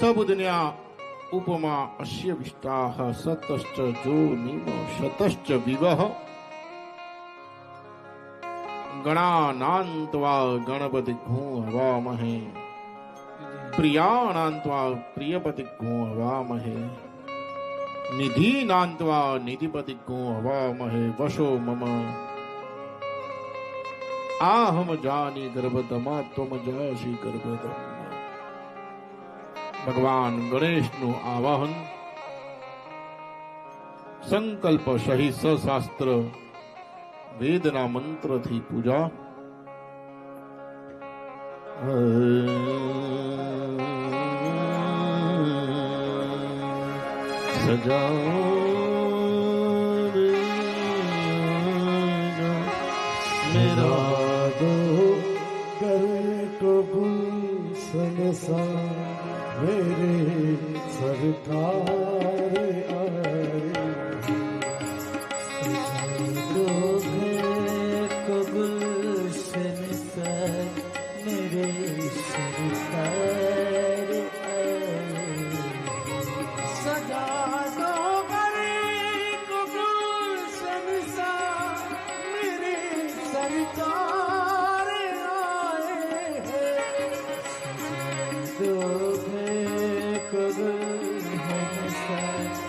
सब दुनिया उपमा अस्य विष्टाः, सतश्च जो निम, शतश्च विवह। गणानान्त्वा गणपति घूं हवामहे प्रियाणान्त्वा प्रियपति घूं हवामहे निधीनान्त्वा निधिपति घूं हवामहे वशो मम। आहम जानी गर्भदमा त्वम जासि गर्भदम ભગવાન ગણેશનું આવાહન સંકલ્પ સહિત સશાસ્ત્ર વેદના મંત્રથી પૂજા સજા मेरा दो करे को गुलशन सा मेरे सरकार दो को गुलशन सा मेरे सरकार सजा सरकार Cause the reason